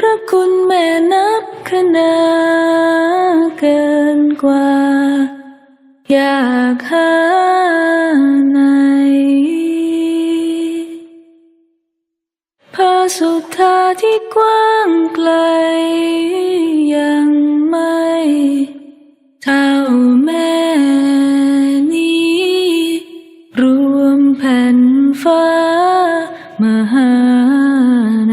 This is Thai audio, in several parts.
พระคุณแม่นับคะนาเกินกว่า อยากหาไหนพระสุธาที่กว้างไกลยังไม่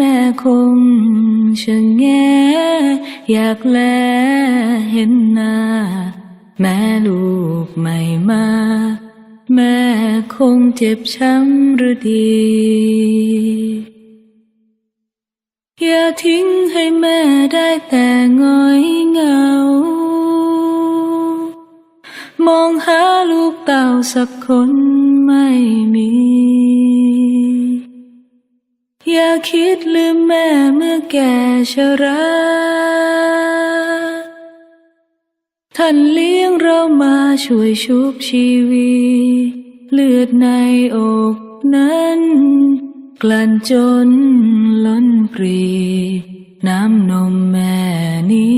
แม่คงชะแงอยากแลเห็นหน้า แม่ลูกไม่มา แม่คงเจ็บช้ำหรือดี อย่าทิ้งให้แม่ได้แต่ง้อยเหงา มองหาลูกเต่าสักคนไม่มี คิดลืมแม่เมื่อแก่ชราท่านเลี้ยงเรามาช่วยชุบชีวีเลือดในอกนั้น กลั่นจนล้นปรี น้ำนมแม่นี้